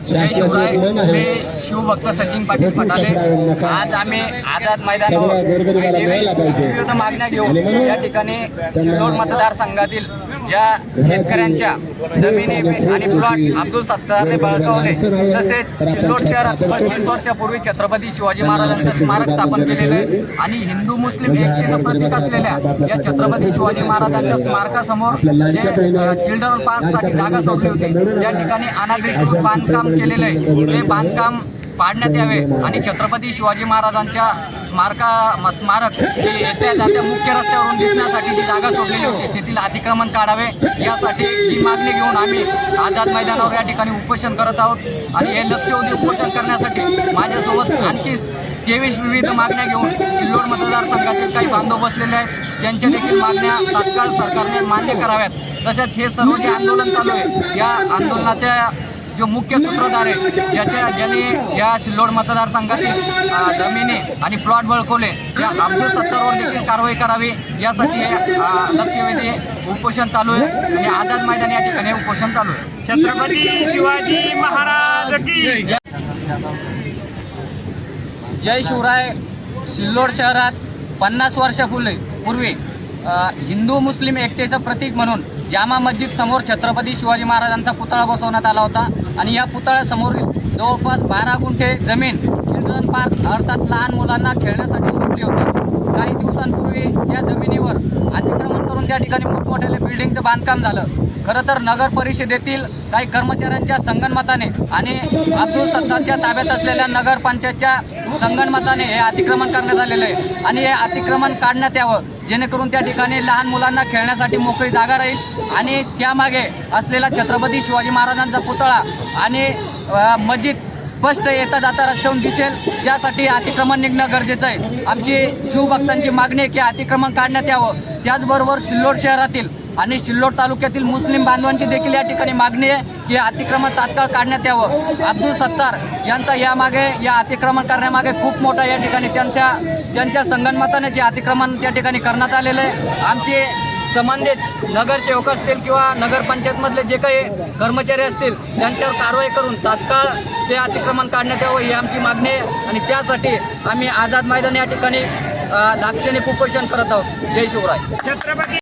जय शिवराय मी शिवभक्त सचिन पाटील फटाले आज आम्ही आझाद मैदानावर विविध मागण्या घेऊन या ठिकाणी सिल्लोड मतदारसंघातील ज्या शेतकऱ्यांच्या जमिनी आणि प्लॉट अब्दुल सत्तारने बळकावले तसेच सिल्लोड शहरात पस्तीस वर्षापूर्वी छत्रपती शिवाजी महाराजांचं स्मारक स्थापन केलेलं आहे आणि हिंदू मुस्लिम एकतेचं प्रतीक असलेल्या या छत्रपती शिवाजी महाराजांच्या स्मारकासमोर जे चिल्ड्रन पार्कसाठी जागा सोडली होती. या ठिकाणी अनाधिकृत बांधकाम केलेलं आहे. ते बांधकाम पाडण्यात यावे आणि छत्रपती शिवाजी महाराजांच्या स्मारका स्मारक हे येत्या जात्या मुख्य रस्त्यावरून दिसण्यासाठी जी जागा सोडलेली होती तेथील अतिक्रमण काढावे. यासाठी ही मागणी घेऊन आम्ही आझाद मैदानावर या ठिकाणी उपोषण करत आहोत. आणि हे लक्षवेधी उपोषण करण्यासाठी माझ्यासोबत आणखी तेवीस विविध मागण्या घेऊन सिल्लोड मतदारसंघातील काही बांधव बसलेले आहेत. त्यांच्या देखील मागण्या तात्काळ सरकारने मान्य कराव्यात. तसेच हे सर्व जे आंदोलन चालू आहे या आंदोलनाच्या जो मुख्य सूत्रधार आहे ज्याच्या ज्याने या सिल्लोड मतदारसंघातील जमिनी आणि प्लॉट बळकवले या अब्दुल सत्तारवर देखील कारवाई करावी यासाठी हे लक्षवेधी उपोषण चालू आहे आणि आझाद मैदान या ठिकाणी उपोषण चालू आहे. छत्रपती शिवाजी महाराज की जय. शिवराय सिल्लोड शहरात पन्नास वर्षापूर्वी पूर्वी हिंदू मुस्लिम एकतेचं प्रतीक म्हणून जामा मस्जिद समोर छत्रपती शिवाजी महाराजांचा पुतळा बसवण्यात आला होता. आणि या पुतळ्यासमोरील जवळपास बारा गुंठे जमीन चिल्ड्रन पार्क अर्थात लहान मुलांना खेळण्यासाठी सोडली होती. काही दिवसांपूर्वी या जमिनीवर अतिक्रमण करून त्या ठिकाणी मोठमोठ्या बिल्डिंगचं बांधकाम झालं. खरं तर नगर परिषदेतील काही कर्मचाऱ्यांच्या संगनमताने आणि अब्दुल सत्ताच्या ताब्यात असलेल्या नगरपंचायतच्या संगणमताने हे अतिक्रमण करण्यात आलेलं आहे. आणि हे अतिक्रमण काढण्यात यावं. जेणेकरून त्या ठिकाणी लहान मुलांना खेळण्यासाठी मोकळी जागा राहील. आणि त्यामागे असलेला छत्रपती शिवाजी महाराजांचा पुतळा आणि मस्जिद स्पष्ट येता जाता रस्त्यावरून दिसेल. यासाठी अतिक्रमण निघणं गरजेचं आहे. आमची शिवभक्तांची मागणी आहे की अतिक्रमण काढण्यात यावं. त्याचबरोबर सिल्लोड शहरातील आणि सिल्लोड तालुक्यातील मुस्लिम बांधवांची देखील या ठिकाणी मागणी आहे की अतिक्रमण तात्काळ काढण्यात यावं. अब्दुल सत्तार यांचा यामागे या अतिक्रमण करण्यामागे खूप मोठा या ठिकाणी त्यांच्या त्यांच्या संगणमताने जे अतिक्रमण त्या ठिकाणी करण्यात आलेलं आहे. आमचे संबंधित नगरसेवक असतील किंवा नगरपंचायतमधले जे काही कर्मचारी असतील त्यांच्यावर कारवाई करून तात्काळ ते अतिक्रमण काढण्यात यावं ही आमची मागणी आहे. आणि त्यासाठी आम्ही आझाद मैदान या ठिकाणी लाक्षणिक उपोषण करत आहोत. जय शिवराय. छत्रपती